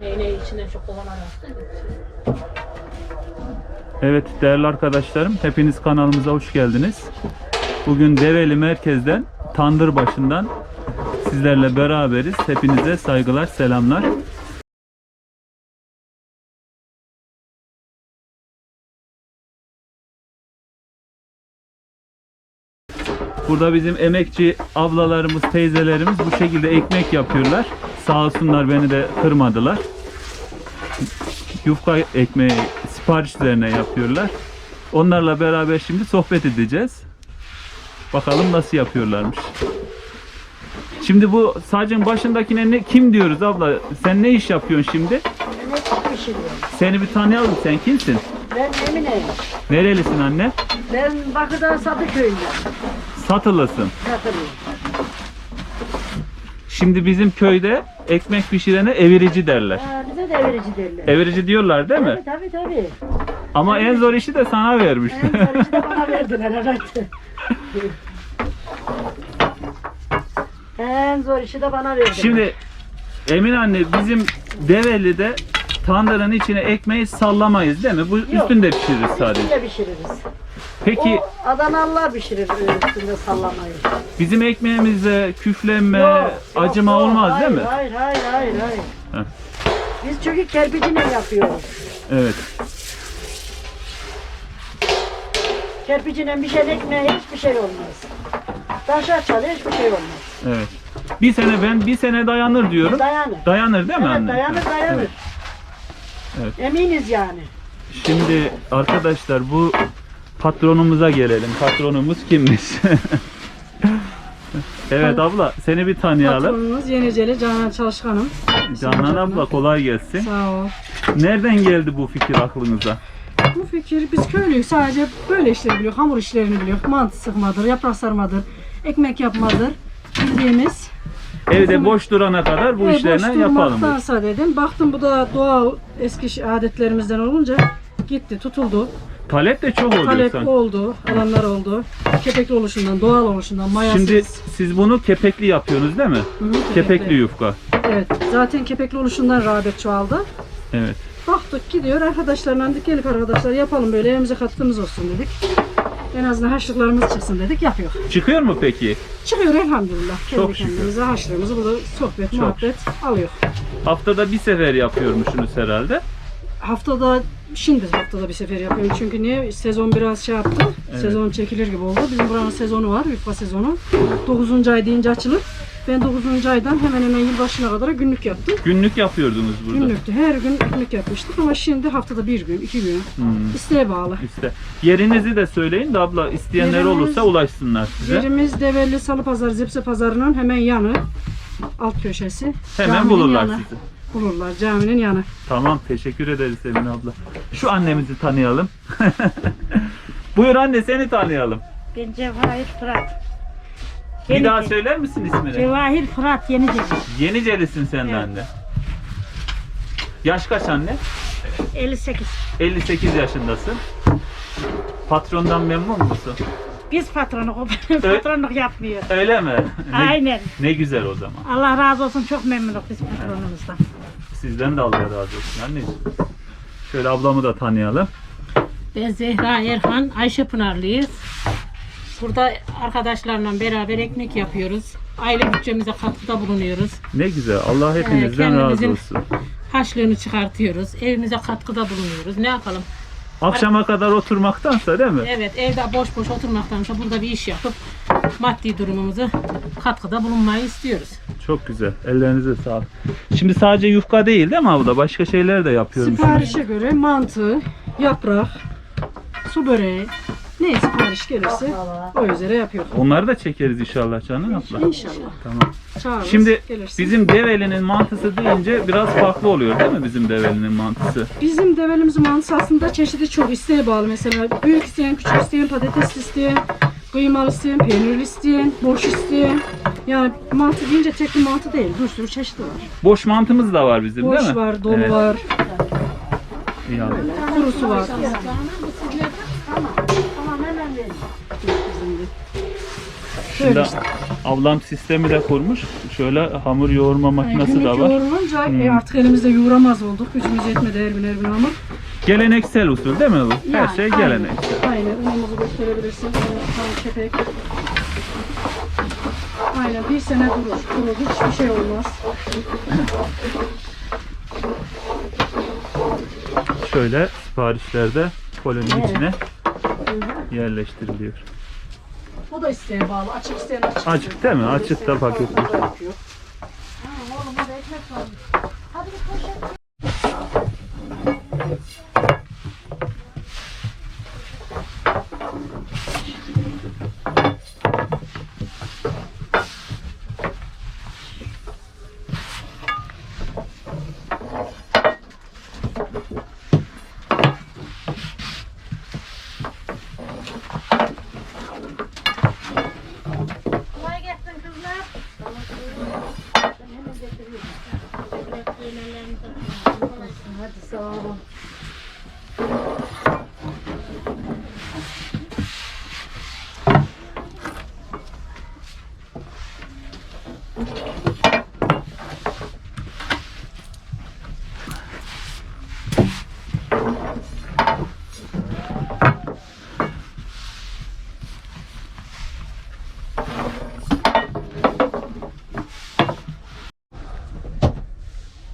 Neyine içine çok kovalar attı. Evet değerli arkadaşlarım hepiniz kanalımıza hoş geldiniz. Bugün Develi merkezden Tandır başından sizlerle beraberiz. Hepinize saygılar, selamlar. Burada bizim emekçi ablalarımız, teyzelerimiz bu şekilde ekmek yapıyorlar. Sağ olsunlar beni de kırmadılar. Yufka ekmeği sipariş üzerine yapıyorlar. Onlarla beraber şimdi sohbet edeceğiz. Bakalım nasıl yapıyorlarmış. Şimdi bu sacın başındakine ne, kim diyoruz abla? Sen ne iş yapıyorsun şimdi? Yemek pişiriyorum. Seni bir tanıyalım. Sen kimsin? Ben Emine'yim. Nerelisin anne? Ben Bakı'da Sadıköy'ünden Satılısın. katılıyorum. Şimdi bizim köyde ekmek pişirene evirici derler. Ha, bize de evirici derler. Evirici diyorlar değil mi? Tabii tabii tabii. Ama en zor işi de sana En vermişler. zor işi de bana verdiler evet. en zor işi de bana verdiler. Şimdi Emin anne bizim Develi'de tandırın içine ekmeği sallamayız değil mi? Bu üstünde pişiririz sadece. Üstünde pişiririz. Peki O Adanalılar pişirir üstünde sallamayı. Bizim ekmeğimizde küflenme, Yok, acıma yok, olmaz hayır, değil mi? Hayır hayır hayır hayır. Heh. Biz çünkü kerpiçle yapıyoruz. Evet. Kerpiçle bir şey ekmeğe hiçbir şey olmaz. Taşa çalıyor hiçbir şey olmaz. Evet. Bir sene ben bir sene dayanır diyorum. Dayanır. Dayanır değil mi Evet anne? dayanır dayanır. Evet. Evet. Eminiz yani. Şimdi arkadaşlar bu patronumuza gelelim. Patronumuz kimmiş? evet abla seni bir tanıyalım. Patronumuz Yeniceli Canan Çalışkan'ım. Canan abla kolay gelsin. Sağ ol. Nereden geldi bu fikir aklınıza? Bu fikir biz köylüyüz sadece böyle işleri biliyor. Hamur işlerini biliyor. Mantı sıkmadır, yaprak sarmadır, ekmek yapmadır. Bildiğimiz. Evde boş durana kadar bu e, boş işlerini yapalım. durmaktansa dedim. Baktım bu da doğal eski adetlerimizden olunca gitti tutuldu. Talep de çok oluyor Talep sanki. oldu, alanlar oldu. Kepekli oluşundan, doğal oluşundan, mayasız. Şimdi siz bunu kepekli yapıyorsunuz değil mi? Hı hı, Kepekli yufka. Evet. Zaten kepekli oluşundan rağbet çoğaldı. Evet. Baktık gidiyor arkadaşlarla dedik gelip arkadaşlar yapalım böyle evimize katkımız olsun dedik. En azından haşlıklarımız çıksın dedik yapıyor. Çıkıyor mu peki? Çıkıyor elhamdülillah. Kendi Çok şükür. kendimize haşlığımızı burada sohbet muhabbet alıyor. Haftada bir sefer yapıyormuşsunuz herhalde. Haftada şimdi haftada bir sefer yapıyorum çünkü niye sezon biraz şey yaptı. Evet. Sezon çekilir gibi oldu. Bizim buranın sezonu var, yufka sezonu. 9. ay deyince açılır. Ben 9. aydan hemen hemen yılbaşına kadar günlük yaptım. Günlük yapıyordunuz burada. Günlüktü. Her gün ekmek yapmıştık ama şimdi haftada bir gün, iki gün. Hmm. İsteğe bağlı. İşte yerinizi de söyleyin de abla isteyenler Yerimiz- olursa ulaşsınlar size. Yerimiz Develi Salı Pazarı, Zepse Pazarı'nın hemen yanı. Alt köşesi. Hemen bulurlar yanı. sizi. Bulurlar caminin yanı. Tamam teşekkür ederiz Emin abla. Şu annemizi tanıyalım. Buyur anne seni tanıyalım. Ben Cevahir Fırat. Bir daha söyler misin ismini? Cevahir Fırat Yeniceli. Yenicelisin sen de Evet. anne. Yaş kaç anne? 58. 58 yaşındasın. Patrondan memnun musun? Biz patronluk, patronluk yapmıyor. Öyle mi? Ne, Aynen. ne güzel o zaman. Allah razı olsun çok memnunuz biz patronumuzdan. Sizden de Allah razı olsun anneciğim. Şöyle ablamı da tanıyalım. Ben Zehra Erhan, Ayşe Pınarlıyız. Burada arkadaşlarla beraber ekmek yapıyoruz. Aile bütçemize katkıda bulunuyoruz. Ne güzel. Allah hepinizden razı kendimizin- olsun. Haşlığını çıkartıyoruz. Evimize katkıda bulunuyoruz. Ne yapalım? Akşama kadar oturmaktansa değil mi? Evet evde boş boş oturmaktansa burada bir iş yapıp maddi durumumuzu katkıda bulunmayı istiyoruz. Çok güzel. Ellerinize sağlık. Şimdi sadece yufka değil değil mi abla? Başka şeyler de yapıyorum. Siparişe göre mantı, yaprak, su böreği, ne sipariş gelirse o üzere yapıyor. Onları da çekeriz inşallah canım abla. İnşallah. Tamam. Çağırırız, Şimdi gelirsin. bizim Develi'nin mantısı deyince biraz farklı oluyor değil mi bizim Develi'nin mantısı? Bizim develimizin mantısı aslında çeşidi çok isteğe bağlı mesela. Büyük isteyen, küçük isteyen, patates isteyen, kıymalı isteyen, peynirli isteyen, boş isteyen. Yani mantı deyince tek bir mantı değil. Bir sürü çeşidi var. Boş mantımız da var bizim değil Boş mi? var, dolu Evet. var, İyi abla. kurusu var. Tamam hemen verin. Şimdi işte. ablam sistemi de kurmuş. Şöyle hamur yoğurma makinesi de var. Hmm. yoğrulunca e, artık elimizde yoğuramaz olduk. Gücümüz yetmedi her gün her gün ama. Geleneksel usul değil mi bu? Her Yani, şey aynen. geleneksel. Aynen unumuzu gösterebilirsin. Tam kepek. Aynen bir sene durur. Kurur. Hiçbir şey olmaz. Şöyle siparişlerde kolonun içine yerleştiriliyor. Bu da isteğe bağlı. Açık isteyen açık. Açık değil mi? Açık da paketli. Kolay gelsin kızlar. Hadi sağ olun.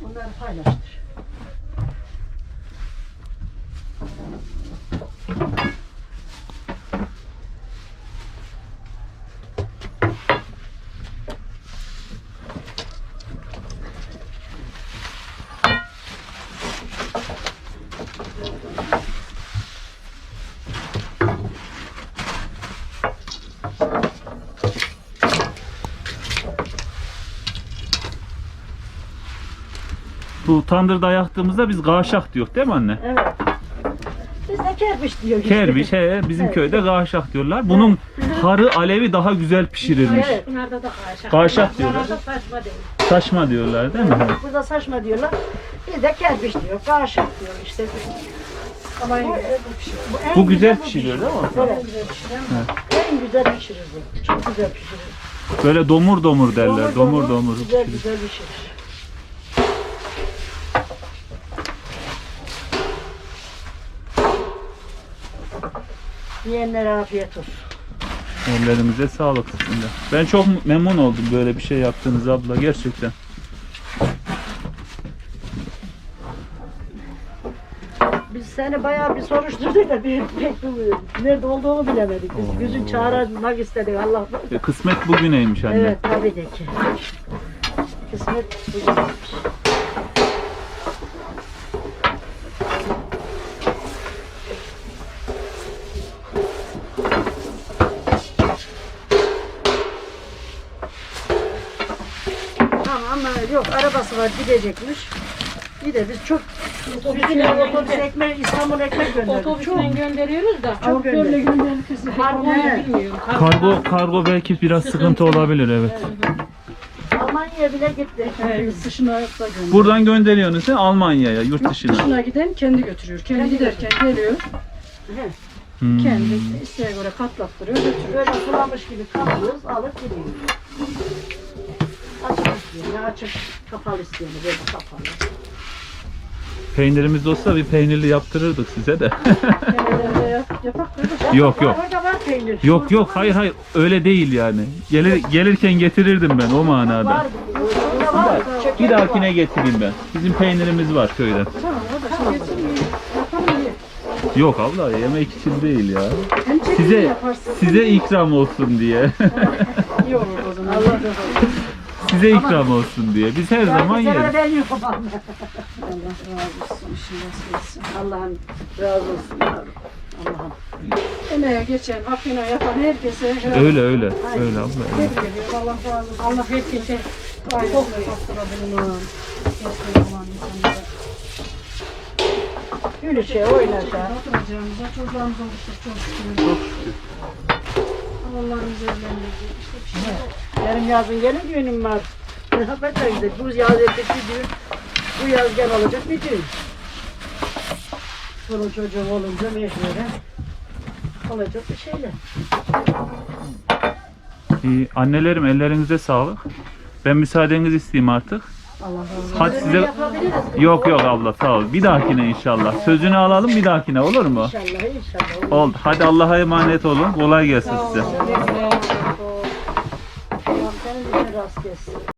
Bunları paylaştır. Bu tandırda yaktığımızda biz gavşak diyor değil mi anne? Evet. Biz de kerpiç diyor. işte. Kerbiç he bizim köyde gavşak diyorlar. Bunun harı alevi daha güzel pişirilmiş. Evet. Bunlarda da kaşak. Gavşak diyorlar. Saçma değil. Saçma diyorlar değil mi? Burada saçma diyorlar. Biz de kerpiç diyor. Kaşık diyor işte. Ama bu, bu, Bu güzel pişiriyor değil mi? Evet. En güzel pişirir bu. Çok güzel pişirir. Böyle domur domur derler. Domur domur. Güzel güzel pişirir. Yiyenlere afiyet olsun. Ellerimize sağlık sizin de. Ben çok memnun oldum böyle bir şey yaptığınız abla gerçekten. Biz seni bayağı bir soruşturduk da bir pek bilmiyorum. nerede olduğunu bilemedik. Biz yüzün çağırmak istedik Allah. E, Kısmet bugüneymiş anne. Evet tabii de ki. Kısmet bugüneymiş. Tamam ama yok var gidecekmiş. Bir de biz çok Otobüsle otobüs ekmek, İstanbul ekmek gönderdik. Çok. Otobüsle gönderiyoruz da. Çok Böyle kızı. Kargoyu Evet. bilmiyorum. Kargo kargo belki biraz sıkıntı olabilir evet. Almanya'ya bile gitti. Evet, dışına da gönderdik. Buradan gönderiyorsunuz değil mi? Almanya'ya, yurt Yurt dışına. dışına giden kendi götürüyor. Kendi giderken geliyor. Hmm. Kendi isteğe göre katlattırıyor götürüyor. Böyle sulamış gibi kapıyoruz, alıp gidiyoruz. Açık açık kapalı istiyor, böyle kapalı. Peynirimiz olsa bir peynirli yaptırırdık size de. Yapak yok yok. Orada var peynir. Yok yok hayır hayır öyle değil yani. Gelir, gelirken getirirdim ben o manada. Var. Orada var. Çökek Bir var. dahakine getireyim ben. Bizim peynirimiz var köyden. Tamam o da şimdi getirmeyin. Yapalım iyi. Yok abla yemek için değil ya. Hem çekim Size yaparsın. size ikram olsun diye. İyi olur o zaman. Allah razı olsun. Size ikram olsun diye. Biz her zaman Yani yeriz. sana ben yokum. Allah razı olsun. İşin. Allah'ım razı olsun. yavrum. Allah'ım. Emeğe geçen, hakkını yapan herkese helal Öyle öyle. Öyle abla. öyle. Tebrik ediyorum. Allah razı olsun. Allah herkese öyle. Hakkına bulunan. Mesleği olan insanlara. Gül şey oynayacağım. Oturacağımıza çocuğumuz olmuştur çok şükür. Çok şükür. İşte bir şey yok. Yarın yazın gene düğünüm var. Ne yapacağız işte? Bu yaz ettik bir düğün. Bu yaz gene olacak bir düğün. Çoluk çocuğum olunca mecburen olacak bir şeyler. İyi, annelerim ellerinize sağlık. Ben müsaadenizi isteyeyim artık. Hadi size... Yok yok abla sağ ol. Bir dahakine inşallah. Sözünü alalım bir dahakine olur mu? İnşallah inşallah. Oldu. Hadi Allah'a emanet olun. Kolay gelsin size. Rast gelsin.